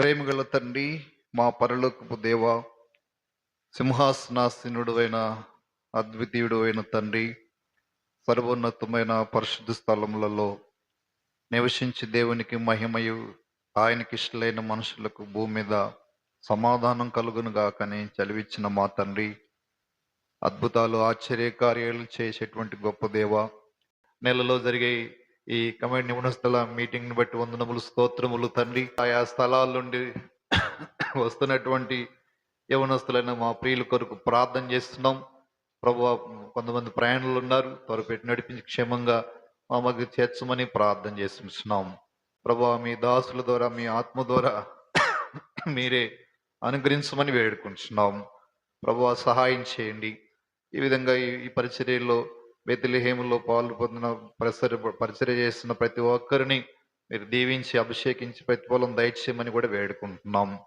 ప్రేమగల తండ్రి మా పరలోకపు దేవ సింహాసనాసీనుడు అయిన అద్వితీయుడు అయిన తండ్రి సర్వోన్నతమైన పరిశుద్ధ స్థలములలో నివసించి దేవునికి మహిమయు ఆయనకి ఇష్టలైన మనుషులకు భూమి మీద సమాధానం కలుగునుగా కానీ చలివిచ్చిన మా తండ్రి అద్భుతాలు ఆశ్చర్యకార్యాలు చేసేటువంటి గొప్ప దేవ నెలలో జరిగే ఈ కమెండ్ నిపుణ స్థల మీటింగ్ని బట్టి వందనములు స్తోత్రములు తండ్రి. ఆయా స్థలాల నుండి వస్తున్నటువంటి యవనస్తులైన మా ప్రియుల కొరకు ప్రార్థన చేస్తున్నాం. ప్రభు కొంతమంది ప్రయాణులు ఉన్నారు. త్వరపెట్టి నడిపించి క్షేమంగా మా మధ్య చేర్చమని ప్రార్థన చేస్తున్నాం. ప్రభు మీ దాసుల ద్వారా మీ ఆత్మ ద్వారా మీరే అనుగ్రహించమని వేడుకుంటున్నాం. ప్రభు సహాయం చేయండి. ఈ విధంగా ఈ ఈ పరిచర్యలో బెతిలిహేములో పాలు పొందిన పరిసర పరిచర్య చేస్తున్న ప్రతి ఒక్కరిని మీరు దీవించి అభిషేకించి ప్రతిఫలం దయచేయమని కూడా వేడుకుంటున్నాం.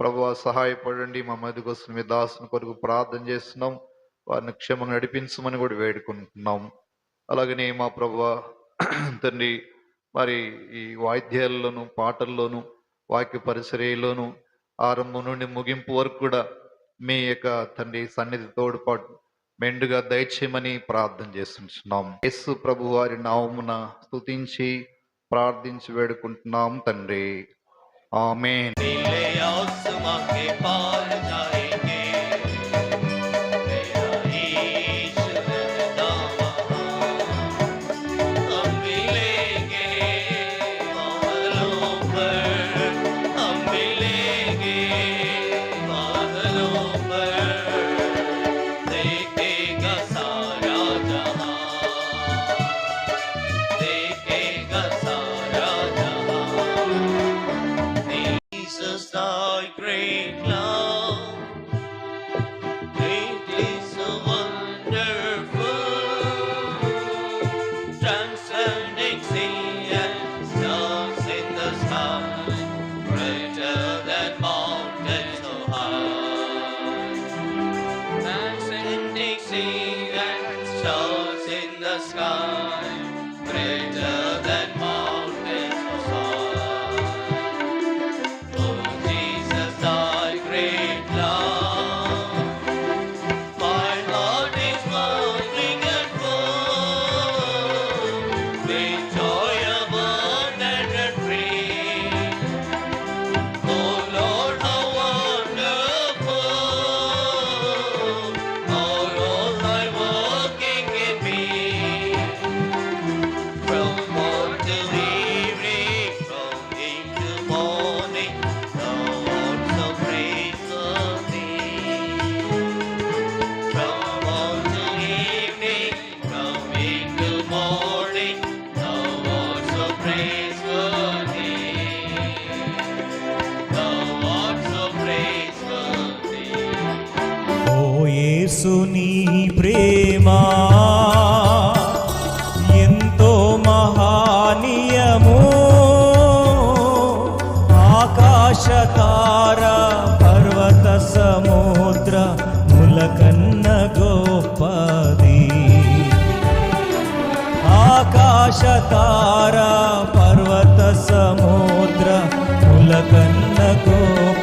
ప్రభు సహాయపడండి. మా మధ్య కోసం మీ దాసుని కొరకు ప్రార్థన చేస్తున్నాం. వారిని క్షేమంగా నడిపించమని కూడా వేడుకుంటున్నాం. అలాగనే మా ప్రభు తండ్రి మరి ఈ వాయిద్యాల్లోను పాటల్లోను వాక్య పరిచర్యలోను ఆరంభం నుండి ముగింపు వరకు కూడా మీ యొక్క తండ్రి సన్నిధి తోడుపాటు మెండుగా దయచేయమని ప్రార్థన చేస్తున్నాం యేసు ప్రభు వారి నామమున స్తుతించి ప్రార్థించి వేడుకుంటున్నాం తండ్రి. ఆమె sun. ఆకాశతార పర్వత సముద్ర ములకన్న గోపది. ఆకాశతార పర్వత సముద్ర ములకన్న గొప్పది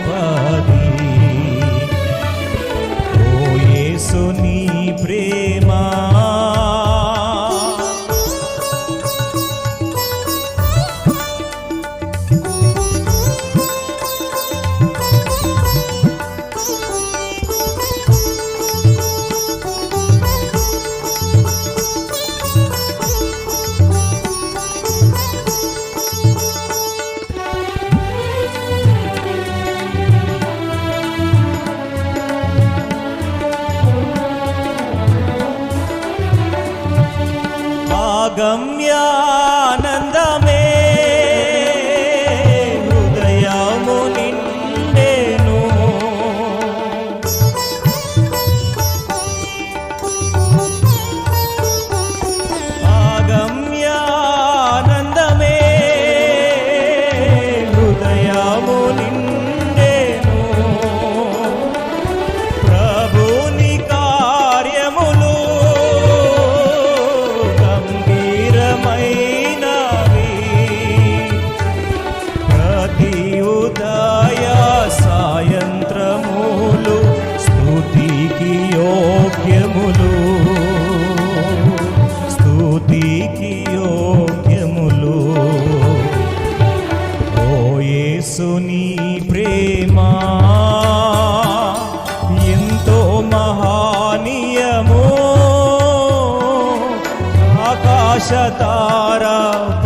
ఆకాశ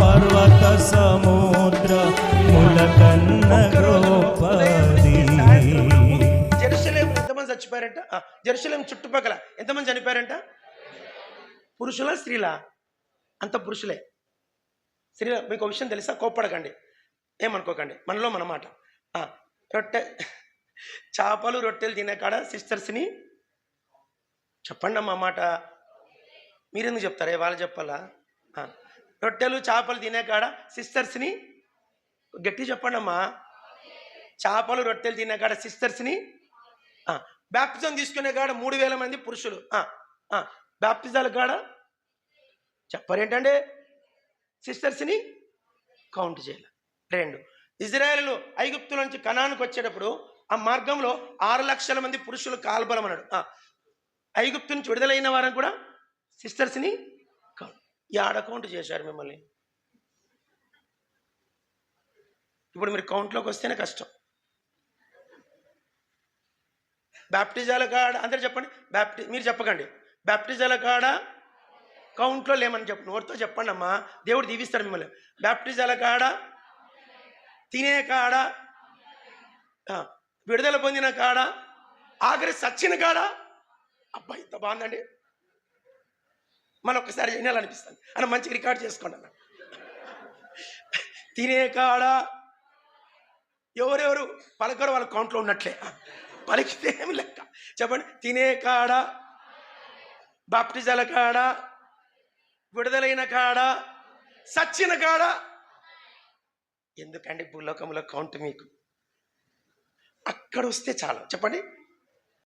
పర్వత సముద్ర ములకన్న గోపది జెరూసలేం ఎంతమంది చచ్చిపోయారంట? ఆ, జెరూసలేం చుట్టుపక్కల ఎంతమంది చనిపోయారంట? పురుషుల స్త్రీల? అంత పురుషులే. స్త్రీల మీకు ఒక విషయం తెలుసా? కోప్పడకండి. ఏమనుకోకండి. మనలో మన మాట. ఆ, రొట్టె చేపలు రొట్టెలు తినే కాడ సిస్టర్స్ని చెప్పండి అమ్మా మాట. మీరెందుకు చెప్తారే? వాళ్ళు చెప్పాలా? రొట్టెలు చేపలు తినే కాడ సిస్టర్స్ని గట్టి చెప్పండి అమ్మా చేపలు రొట్టెలు తినే కాడ సిస్టర్స్ని బ్యాప్టిజం తీసుకునే కాడ మూడు వేల మంది పురుషులు. బ్యాప్టిజాల కాడ చెప్పరేంటండి? సిస్టర్స్ని కౌంట్ చేయాలి. రెండు. ఇజ్రాయేల్ ఐగుప్తుల నుంచి కణానికి వచ్చేటప్పుడు ఆ మార్గంలో ఆరు లక్షల మంది పురుషులు కాల్బలం అన్నాడు ఐగుప్తు నుంచి విడుదలైన వారని కూడా సిస్టర్స్ని ఈ ఆడ కౌంట్ చేశారు మిమ్మల్ని. ఇప్పుడు మీరు కౌంట్లోకి వస్తేనే కష్టం. బ్యాప్టిజాల కాడ అందరు చెప్పండి. బ్యాప్టి మీరు చెప్పకండి. బ్యాప్టిజాల కాడ కౌంట్లో లేమని చెప్పు నోటితో చెప్పండి అమ్మా. దేవుడు దీవిస్తాడు మిమ్మల్ని. బ్యాప్టిజాల కాడ తినే కాడ విడుదల పొందిన కాడ ఆఖరి సచ్చిన కాడ అబ్బాయి ఇంత బాగుందండి. మళ్ళీ ఒక్కసారి వినాలనిపిస్తుంది. అని మంచిగా రికార్డ్ చేసుకోండి అన్న. తినే కాడ ఎవరెవరు పలకరు వాళ్ళ కౌంట్లో ఉన్నట్లే. పలికితే ఏమి లెక్క. చెప్పండి. తినే కాడ బాప్టిజాల కాడ విడుదలైన కాడ సచ్చిన కాడ. ఎందుకండి భూలోకంలో కౌంట్ మీకు? అక్కడ వస్తే చాలు. చెప్పండి.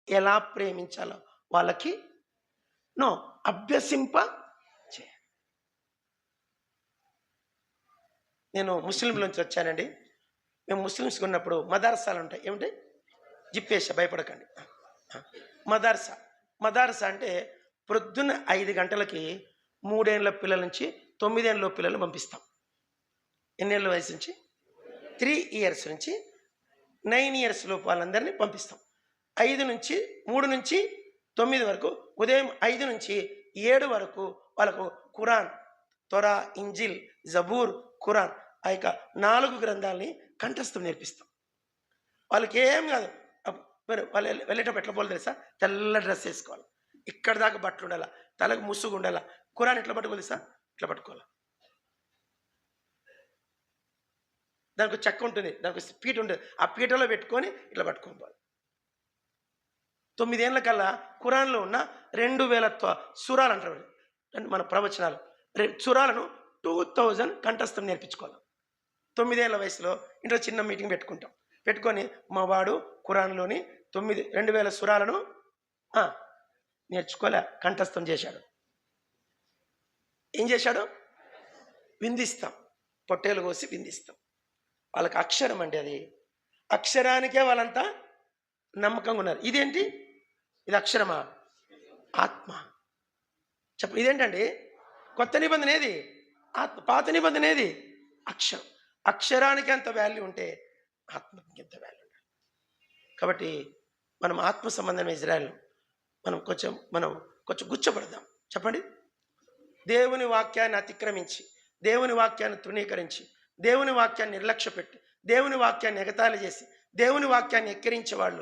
ఎలా ప్రేమించాలో వాళ్ళకి నో అభ్యసింప నేను ముస్లింల నుంచి వచ్చానండి. మేము ముస్లిమ్స్ ఉన్నప్పుడు మదార్సాలు ఉంటాయి. ఏమిటి? జిప్పేసా భయపడకండి. మదర్సా. మదార్సా అంటే ప్రొద్దున ఐదు గంటలకి మూడేళ్ళ పిల్లల నుంచి తొమ్మిదేళ్ళ పిల్లలు పంపిస్తాం. ఎన్నేళ్ళ వయసు నుంచి? త్రీ ఇయర్స్ నుంచి నైన్ ఇయర్స్ లోపు వాళ్ళందరినీ పంపిస్తాం. ఐదు నుంచి మూడు నుంచి తొమ్మిది వరకు ఉదయం ఐదు నుంచి ఏడు వరకు వాళ్ళకు ఖురాన్ తొరా ఇంజిల్ జబూర్ ఖురాన్ ఆ యొక్క నాలుగు గ్రంథాలని కంఠస్థం నేర్పిస్తాం. వాళ్ళకి ఏం కాదు. మరి వాళ్ళు వెళ్ళేటప్పుడు ఎట్లా పోవాలి తెలుసా? తెల్ల డ్రెస్ వేసుకోవాలి. ఇక్కడ దాకా బట్టలు ఉండాలా? తలకు ముసుగు ఉండాలా? ఖురాన్ ఎట్లా పట్టుకోవాలి తెలుసా? ఇట్లా పట్టుకోవాలి. దానికి చెక్క ఉంటుంది. దానికి పీట ఉంటుంది. ఆ పీటలో పెట్టుకొని ఇట్లా పట్టుకోవాలి తొమ్మిదేళ్ళ కల్లా ఖురాన్లో ఉన్న రెండు వేల త్వ- సురాలు అంటారు మన ప్రవచనాలు. రె- సురాలను టూ థౌజండ్ కంఠస్థం నేర్పించుకోవాలి. తొమ్మిదేళ్ళ వయసులో ఇంట్లో చిన్న మీటింగ్ పెట్టుకుంటాం. పెట్టుకొని మా వాడు ఖురాన్లోని తొమ్మిది రెండు వేల సురాలను నేర్చుకోలే కంఠస్థం చేశాడు. ఏం చేశాడు? విందిస్తాం. పొట్టేలు కోసి విందిస్తాం. వాళ్ళకి అక్షరం అండి అది. అక్షరానికే వాళ్ళంతా నమ్మకంగా ఉన్నారు. ఇదేంటి? ఇది అక్షరమా? ఆత్మ. చెప్ప ఇదేంటండి? కొత్త నిబంధన ఏది? ఆత్మ. పాత నిబంధన ఏది? అక్షరం. అక్షరానికి ఎంత వాల్యూ ఉంటే ఆత్మకి ఎంత వాల్యూ ఉండాలి. కాబట్టి మనం ఆత్మ సంబంధం ఇజ్రాయల్. మనం కొంచెం మనం కొంచెం గుచ్చపడదాం. చెప్పండి? దేవుని వాక్యాన్ని అతిక్రమించి దేవుని వాక్యాన్ని తృణీకరించి దేవుని వాక్యాన్ని నిర్లక్ష్య పెట్టి దేవుని వాక్యాన్ని ఎగతాళి చేసి దేవుని వాక్యాన్ని ఎక్కిరించే వాళ్ళు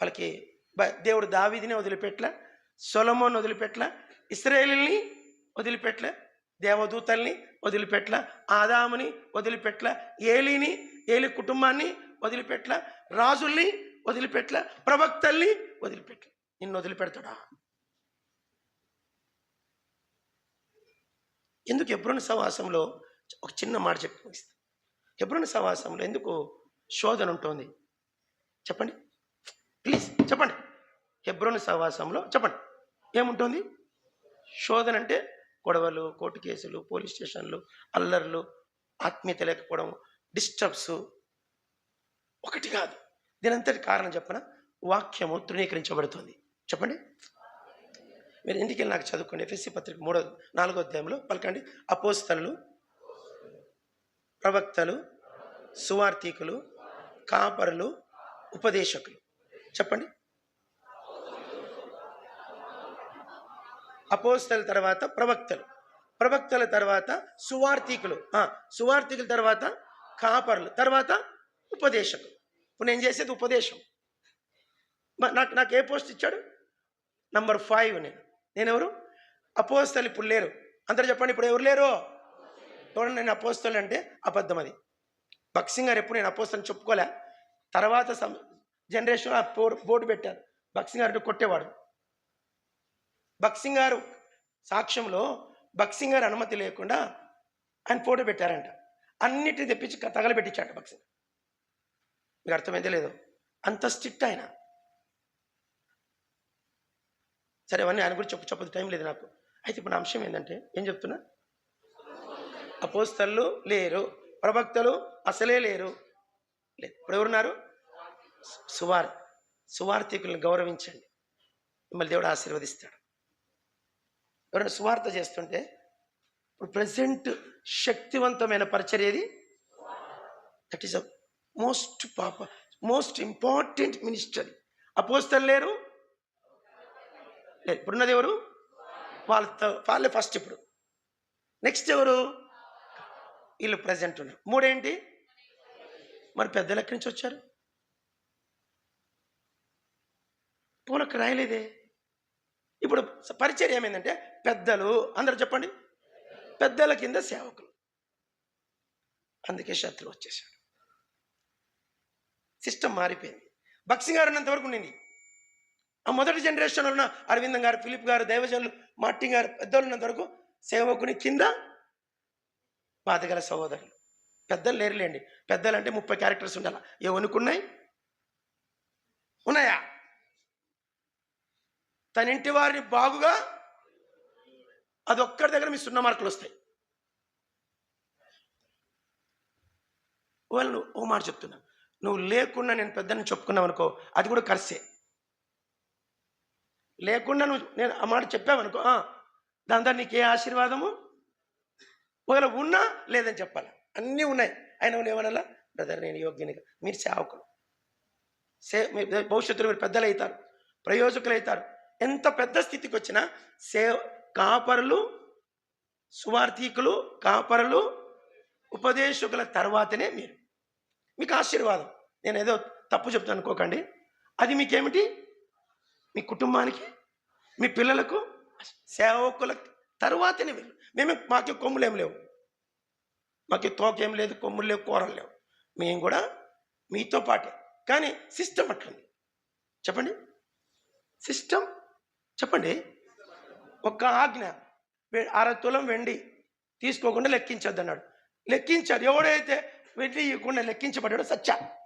వాళ్ళకి దేవుడు దావీదిని వదిలిపెట్ల సొలమోన్ వదిలిపెట్ల ఇస్రాయేలీని వదిలిపెట్ల దేవదూతల్ని వదిలిపెట్ల ఆదాముని వదిలిపెట్ల ఏలిని ఏలి కుటుంబాన్ని వదిలిపెట్ల రాజుల్ని వదిలిపెట్ల ప్రవక్తల్ని వదిలిపెట్ల. నిన్ను వదిలిపెడతాడా? ఎందుకు ఎబ్రోని సవాసంలో ఒక చిన్న మాట చెప్పి ముగిస్తా ఎబ్రోని సవాసంలో ఎందుకు శోధన ఉంటుంది? చెప్పండి. ప్లీజ్ చెప్పండి. హెబ్రోని సహవాసంలో చెప్పండి. ఏముంటుంది? శోధన అంటే గొడవలు కోర్టు కేసులు పోలీస్ స్టేషన్లు అల్లర్లు ఆత్మీయత లేకపోవడం డిస్టర్బ్స్. ఒకటి కాదు. దీనంతటి కారణం చెప్పన వాక్యము తృణీకరించబడుతుంది. చెప్పండి. మీరు ఇంటికి వెళ్ళి నాకు చదువుకోండి. ఎఫ్ఎస్సి పత్రిక మూడో నాలుగో అధ్యాయంలో పలకండి. అపోస్తలు ప్రవక్తలు సువార్థికులు కాపరులు ఉపదేశకులు. చెప్పండి. అపోస్తల తర్వాత ప్రవక్తలు. ప్రవక్తల తర్వాత సువార్థికులు. సువార్థికుల తర్వాత కాపర్లు. తర్వాత ఉపదేశకులు. ఇప్పుడు నేను చేసేది ఉపదేశం. నాకు నాకు ఏ పోస్ట్ ఇచ్చాడు? నంబర్ ఫైవ్ నేను నేను ఎవరు అపోస్తలు ఇప్పుడు లేరు. అందరు చెప్పండి ఇప్పుడు ఎవరు లేరు? ఎవరు నేను అపోస్తలు అంటే అబద్ధం అది. భక్సింగ్ గారు ఎప్పుడు నేను అపోస్తలు చెప్పుకోలే. తర్వాత సం- జనరేషన్ ఆ బోర్డు బోర్డు పెట్టారు. భక్సింగ్ గారు కొట్టేవాడు. బక్సింగ్ గారు సాక్ష్యంలో బక్సింగ్ గారు అనుమతి లేకుండా ఆయన ఫోటో పెట్టారంట. అన్నిటిని తెప్పించి తగలబెట్టించాడు బక్సింగ్. మీకు అర్థమైందే లేదు? అంత స్ట్రిక్ట్ ఆయన. సరే అవన్నీ ఆయన గురించి చెప్పు చెప్పదు టైం లేదు నాకు. అయితే ఇప్పుడు అంశం ఏంటంటే ఏం చెప్తున్నా? అపోస్తలు లేరు. ప్రవక్తలు అసలే లేరు. లేదు. ఇప్పుడు ఎవరున్నారు? సువార్ సువార్థికులను గౌరవించండి. మిమ్మల్ని దేవుడు ఆశీర్వదిస్తాడు. ఎవరైనా సువార్త చేస్తుంటే ఇప్పుడు ప్రజెంట్ శక్తివంతమైన పరిచర్య ఏది? దట్ ఈస్ అ మోస్ట్ పాప మోస్ట్ ఇంపార్టెంట్ మినిస్టర్ అపోస్తలు లేరు? లేదు. ఇప్పుడున్నది ఎవరు? వాళ్ళతో వాళ్ళే ఫస్ట్ ఇప్పుడు. నెక్స్ట్ ఎవరు? వీళ్ళు ప్రజెంట్ ఉన్నారు. మూడేంటి? మరి పెద్దలు ఎక్కడి నుంచి వచ్చారు? పూలకు రాయలేదే? ఇప్పుడు పరిచయం ఏమైందంటే పెద్దలు అందరూ చెప్పండి. పెద్దల కింద సేవకులు. అందుకే శత్రువు వచ్చేసాడు సిస్టమ్ మారిపోయింది. బక్సింగ్ గారు ఉన్నంత వరకు ఉండింది. ఆ మొదటి జనరేషన్ ఉన్న అరవిందం గారు ఫిలిప్ గారు దైవజనులు మార్టిన్ గారు పెద్దలు ఉన్నంత వరకు సేవకుని కింద బాధగల సహోదరులు. పెద్దలు లేరులేండి. పెద్దలు అంటే ముప్పై క్యారెక్టర్స్ ఉండాలి? ఏమనుకున్నాయి ఉన్నాయా? తన ఇంటి వారిని బాగుగా అదొక్కడి దగ్గర మీ సున్నా మార్కులు వస్తాయి. వాళ్ళు ఓ మాట చెప్తున్నా నువ్వు లేకుండా నేను పెద్దని చెప్పుకున్నావు అనుకో అది కూడా కర్సే. లేకుండా నువ్వు నేను ఆ మాట చెప్పావనుకో దాని ద్వారా నీకు ఏ ఆశీర్వాదము? ఒకవేళ ఉన్నా లేదని చెప్పాలి. అన్నీ ఉన్నాయి. ఆయన నువ్వు ఏమనాలా? బ్రదర్ నేను యోగ్యనిగా మీరు సేవకులు. సే మీ- భవిష్యత్తులో మీరు పెద్దలు అవుతారు ప్రయోజకులు అవుతారు ఎంత పెద్ద స్థితికి వచ్చినా సే కాపరులు సువార్థికులు కాపరులు ఉపదేశకుల తర్వాతనే మీరు. మీకు ఆశీర్వాదం. నేను ఏదో తప్పు చెప్తాను అనుకోకండి. అది మీకేమిటి? మీ కుటుంబానికి మీ పిల్లలకు సేవకుల తర్వాతనే మీరు. మేము మాకు కొమ్ములు ఏం లేవు. మాకు తోకేం లేదు కొమ్ములు లేవు కూరలు లేవు. మేము కూడా మీతో పాటే. కానీ సిస్టమ్ అట్లుంది. చెప్పండి. సిస్టమ్ చెప్పండి. ఒక్క ఆజ్ఞ. వె- అర తులం వెండి తీసుకోకుండా లెక్కించొద్దు అన్నాడు లెక్కించారు ఎవడైతే వెండి ఇవ్వకుండా లెక్కించబడ్డాడో సచ్చా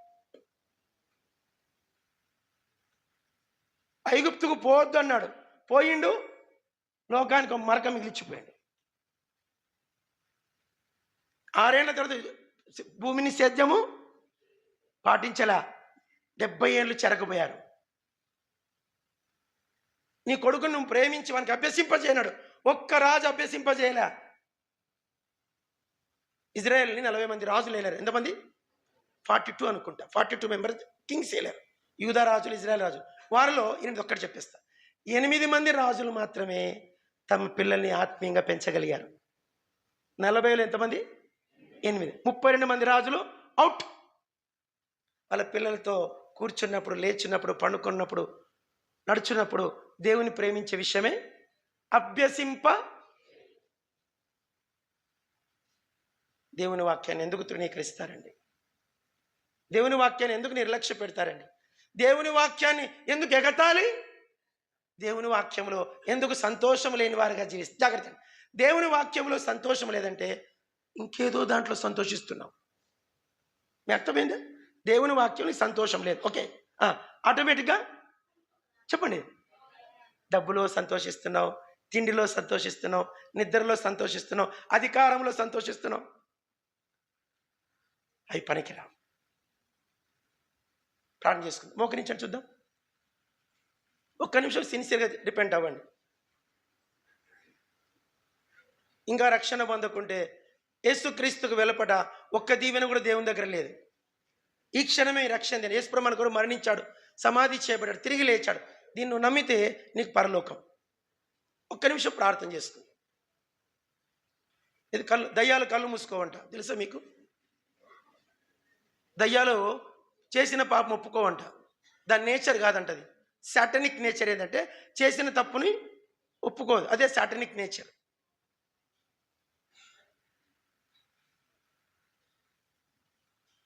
ఐగుప్తుకు పోవద్దు అన్నాడు పోయిండు లోకానికి ఒక మరక మిగిలిచ్చిపోయాడు ఆరేళ్ళ తర్వాత భూమిని సేద్యము పాటించలా. డెబ్బై ఏళ్ళు చెరకపోయారు నీ కొడుకును నువ్వు ప్రేమించి వానికి అభ్యసింపజేయనాడు. ఒక్క రాజు అభ్యసింపజేయలే. ఇజ్రాయెల్ని నలభై మంది రాజులు వేయలేరు ఎంతమంది? ఫార్టీ టూ అనుకుంటా. ఫార్టీ టూ మెంబర్స్ కింగ్స్ వేయలేరు యూదా రాజులు ఇజ్రాయెల్ రాజు వారిలో ఎనిమిది ఒక్కటి చెప్పేస్తా. ఎనిమిది మంది రాజులు మాత్రమే తమ పిల్లల్ని ఆత్మీయంగా పెంచగలిగారు. నలభైలో ఎంతమంది? ఎనిమిది. ముప్పై రెండు మంది రాజులు అవుట్ వాళ్ళ పిల్లలతో కూర్చున్నప్పుడు లేచున్నప్పుడు పండుకున్నప్పుడు నడుచున్నప్పుడు దేవుని ప్రేమించే విషయమే అభ్యసింప దేవుని వాక్యాన్ని ఎందుకు తృణీకరిస్తారండి? దేవుని వాక్యాన్ని ఎందుకు నిర్లక్ష్య పెడతారండి? దేవుని వాక్యాన్ని ఎందుకు ఎగతాలి దేవుని వాక్యంలో ఎందుకు సంతోషం లేని వారిగా జీవిస్తే జాగ్రత్త. దేవుని వాక్యంలో సంతోషం లేదంటే ఇంకేదో దాంట్లో సంతోషిస్తున్నాం. మీ అర్థమైందా? దేవుని వాక్యంలో సంతోషం లేదు. ఓకే. ఆటోమేటిక్గా చెప్పండి. డబ్బులో సంతోషిస్తున్నావు తిండిలో సంతోషిస్తున్నావు నిద్రలో సంతోషిస్తున్నావు అధికారంలో సంతోషిస్తున్నావు. అవి పనికిరా ప్రార్థన చేసుకుందాం. నిమిషం చూద్దాం. ఒక్క నిమిషం సిన్సియర్గా డిపెండ్ అవ్వండి. ఇంకా రక్షణ పొందకుంటే యేసుక్రీస్తుకు వెలుపట ఒక్క దీవెన కూడా దేవుని దగ్గర లేదు. ఈ క్షణమే రక్షణ. దినం యేసుప్రమాణ కూడా మరణించాడు సమాధి చేయబడ్డాడు తిరిగి లేచాడు. దీన్ని నువ్వు నమ్మితే నీకు పరలోకం. ఒక్క నిమిషం ప్రార్థన చేసుకో ఇది కళ్ళు దయ్యాలు కళ్ళు మూసుకోవంట. తెలుసా మీకు? దయ్యాలు చేసిన పాపం ఒప్పుకోవంట. దాని నేచర్ కాదంటది. సాటనిక్ నేచర్ ఏంటంటే చేసిన తప్పుని ఒప్పుకోదు. అదే సాటనిక్ నేచర్.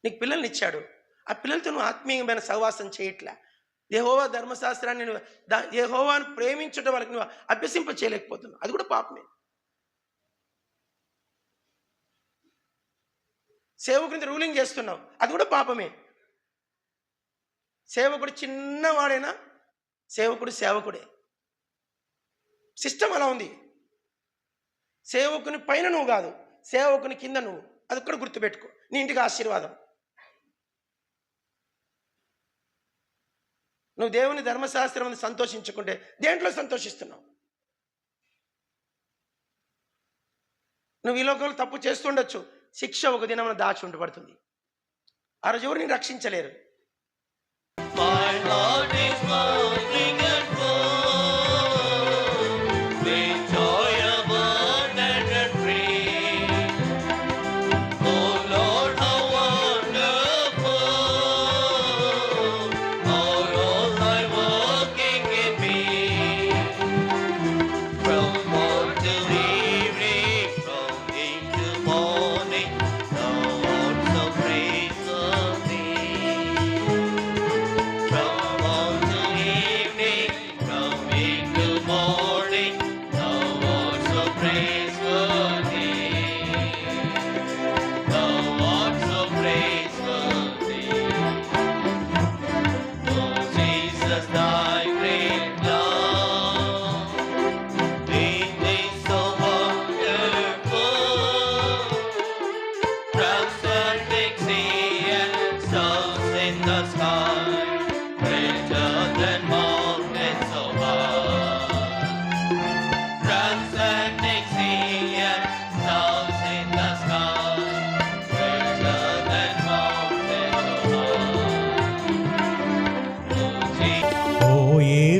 నీకు పిల్లల్ని ఇచ్చాడు. ఆ పిల్లలతో నువ్వు ఆత్మీయమైన సహవాసం చేయట్లే. యెహోవా ధర్మశాస్త్రాన్ని నువ్వు దా యెహోవాను ప్రేమించడం వాళ్ళకి నువ్వు అభ్యసింప చేయలేకపోతున్నావు అది కూడా పాపమే. సేవకుని రూలింగ్ చేస్తున్నావు. అది కూడా పాపమే. సేవకుడు చిన్నవాడైనా సేవకుడు సేవకుడే. సిస్టమ్ అలా ఉంది. సేవకుని పైన నువ్వు కాదు. సేవకుని కింద నువ్వు. అది కూడా గుర్తుపెట్టుకో. నీ ఇంటికి ఆశీర్వాదం. నువ్వు దేవుని ధర్మశాస్త్రం అని సంతోషించుకుంటే దేంట్లో సంతోషిస్తున్నావు? నువ్వు ఈ లోకంలో తప్పు చేస్తుండొచ్చు. శిక్ష ఒక దినం దాచి ఉండబడుతుంది. ఆ రోజు ఎవరు నేను రక్షించలేరు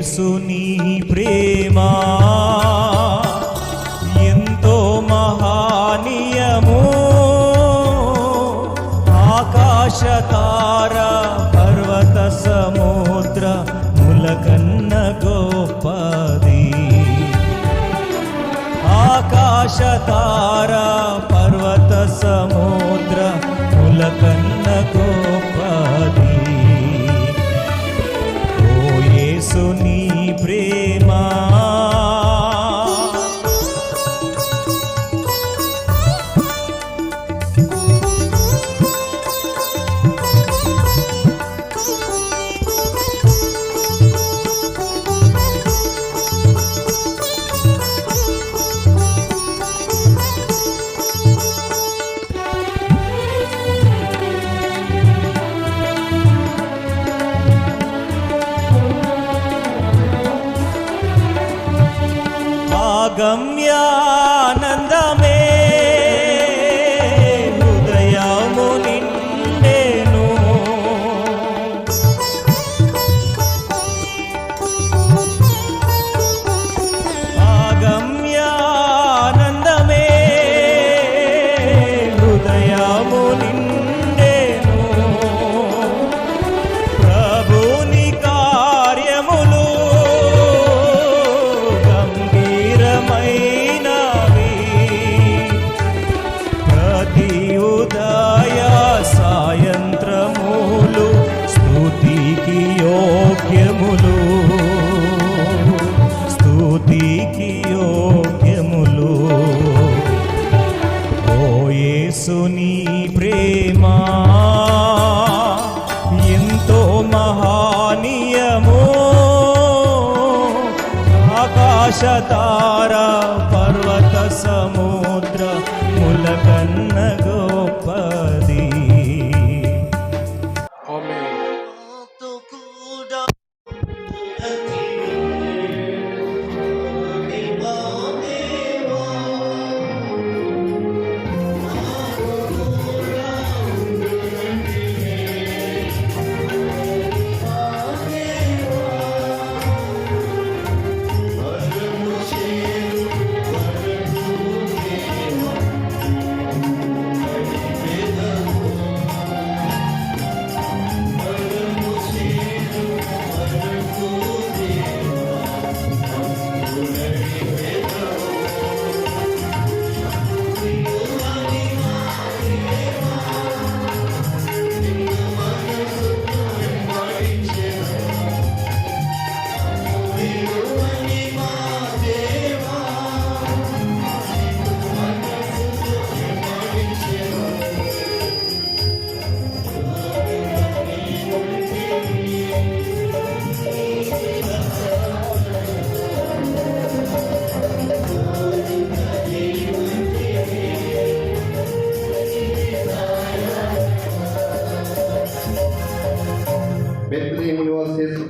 యేసు నీ ప్రేమ. ఎంతో మహానీయము. ఆకాశ తార పర్వత సముద్ర ములకన్న గోపది ఆకాశ తార పర్వత సముద్ర ములకన్న గొప్పది ఆకాశ తార పర్వత సముద్ర ములకన్న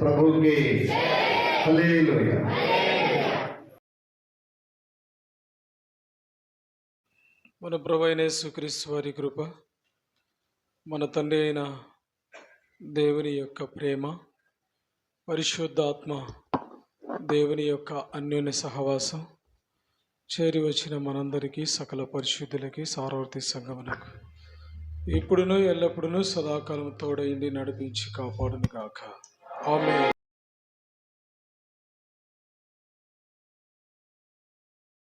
ప్రభుకి హల్లెలూయా. మన ప్రభైన యేసుక్రీస్తు వారి కృప మన తండ్రి అయిన దేవుని యొక్క ప్రేమ పరిశుద్ధాత్మ దేవుని యొక్క అన్యోన్య సహవాసం చేరి వచ్చిన మనందరికీ సకల పరిశుద్ధులకి సారవర్తి సంగమనకు ఇప్పుడునూ ఎల్లప్పుడూ సదాకాలం తోడైంది నడిపించి కాపాడును గాక ఆమె